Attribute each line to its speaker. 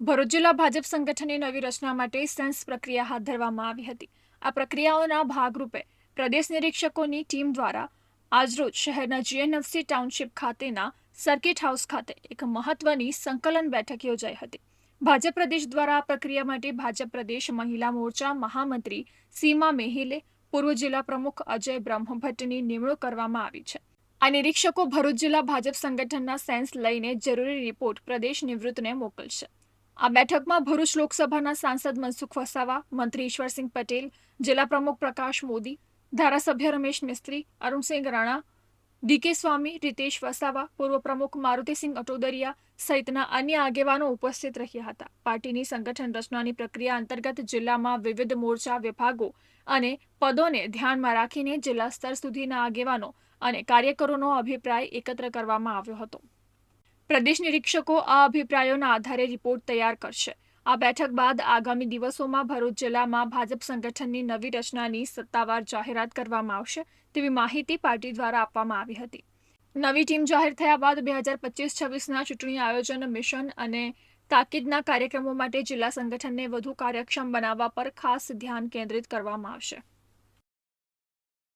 Speaker 1: ભરૂચ જિલ્લા ભાજપ સંગઠનની નવી રચના માટે સેન્સ પ્રક્રિયા હાથ ધરવામાં આવી હતી. આ પ્રક્રિયાઓના ભાગરૂપે પ્રદેશ નિરીક્ષકોની ટીમ દ્વારા આજરોજ શહેરના જીએનએફસી ટાઉનશીપ ખાતેના સર્કિટ હાઉસ ખાતે એક મહત્વની સંકલન બેઠક યોજાઈ હતી. ભાજપ પ્રદેશ દ્વારા આ પ્રક્રિયા માટે ભાજપ પ્રદેશ મહિલા મોરચા મહામંત્રી સીમા મેહિલે, પૂર્વ જિલ્લા પ્રમુખ અજય બ્રહ્મભટ્ટની નિમણૂક કરવામાં આવી છે. આ નિરીક્ષકો ભરૂચ જિલ્લા ભાજપ સંગઠનના સેન્સ લઈને જરૂરી રિપોર્ટ પ્રદેશ નિવૃત્તને મોકલશે. આ બેઠકમાં ભરૂચ લોકસભાના સાંસદ મનસુખ વસાવા, મંત્રી ઈશ્વરસિંહ પટેલ, જિલ્લા પ્રમુખ પ્રકાશ મોદી, ધારાસભ્ય રમેશ મિસ્ત્રી, અરુણસિંહ રાણા, ડીકે સ્વામી, રીતેશ વસાવા, પૂર્વ પ્રમુખ મારુતિસિંહ અટોદરિયા સહિતના અન્ય આગેવાનો ઉપસ્થિત રહ્યા હતા. પાર્ટીની સંગઠન રચનાની પ્રક્રિયા અંતર્ગત જિલ્લામાં વિવિધ મોરચા વિભાગો અને પદોને ધ્યાનમાં રાખીને જિલ્લા સ્તર સુધીના આગેવાનો અને કાર્યકરોનો અભિપ્રાય એકત્ર કરવામાં આવ્યો હતો. પ્રદેશ નિરીક્ષકો આ અભિપ્રાયોના આધારે રિપોર્ટ તૈયાર કરશે. આ બેઠક બાદ આગામી દિવસોમાં ભરૂચ જિલ્લામાં ભાજપ સંગઠનની નવી રચનાની સત્તાવાર જાહેરાત કરવામાં આવશે તેવી માહિતી પાર્ટી દ્વારા આપવામાં આવી હતી. નવી ટીમ જાહેર થયા બાદ બે હજાર પચીસ છવ્વીસના ચૂંટણી આયોજન મિશન અને તાકીદના કાર્યક્રમો માટે જિલ્લા સંગઠનને વધુ કાર્યક્ષમ બનાવવા પર ખાસ ધ્યાન કેન્દ્રિત કરવામાં આવશે.